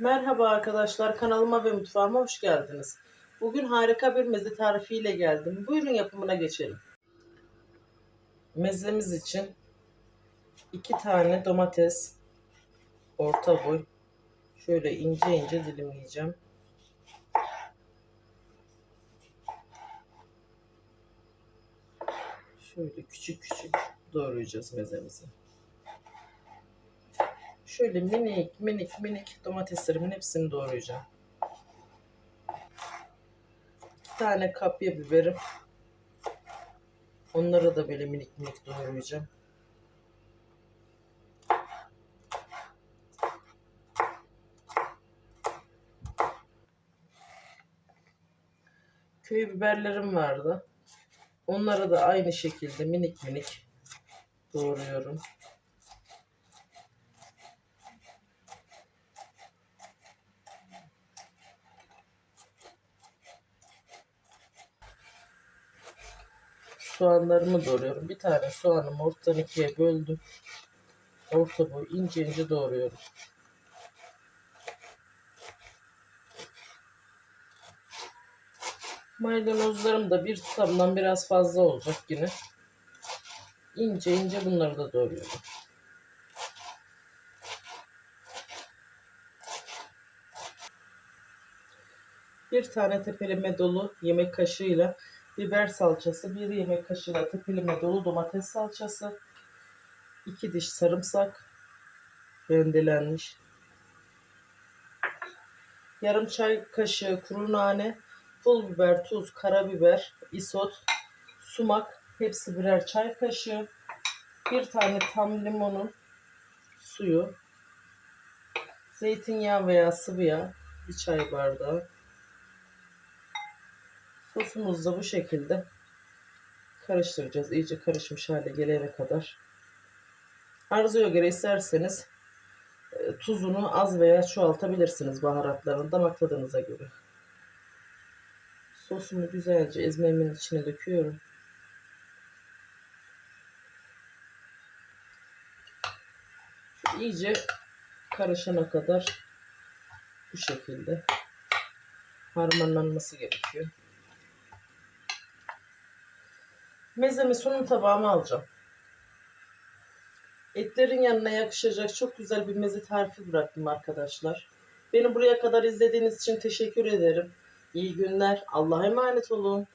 Merhaba arkadaşlar, kanalıma ve mutfağıma hoş geldiniz. Bugün harika bir meze tarifiyle geldim. Buyurun yapımına geçelim. Mezemiz için iki tane domates, orta boy, şöyle ince ince dilimleyeceğim. Şöyle küçük küçük doğrayacağız mezemizi. Şöyle minik minik minik domateslerimin hepsini doğrayacağım. İki tane kapya biberim. Onları da böyle minik minik doğrayacağım. Köy biberlerim vardı. Onları da aynı şekilde minik minik doğruyorum. Soğanlarımı doğruyorum. Bir tane soğanımı ortadan ikiye böldüm. Orta boy ince ince doğruyorum. Maydanozlarım da bir tutamdan biraz fazla olacak yine. İnce ince bunları da doğruyorum. Bir tane tepeleme dolu yemek kaşığıyla biber salçası, bir yemek kaşığı tepeleme dolu domates salçası, iki diş sarımsak rendelenmiş, yarım çay kaşığı kuru nane, pul biber, tuz, karabiber, isot, sumak, hepsi birer çay kaşığı, bir tane tam limonun suyu, zeytinyağı veya sıvı yağ, bir çay bardağı, Sosumuzu da bu şekilde karıştıracağız. İyice karışmış hale gelene kadar. Arzuya göre isterseniz e, tuzunu az veya çoğaltabilirsiniz baharatlarını damak tadınıza göre. Sosumu güzelce ezmemin içine döküyorum. İyice karışana kadar bu şekilde harmanlanması gerekiyor. Mezemi sunum tabağıma alacağım. Etlerin yanına yakışacak çok güzel bir meze tarifi bıraktım arkadaşlar. Beni buraya kadar izlediğiniz için teşekkür ederim. İyi günler. Allah'a emanet olun.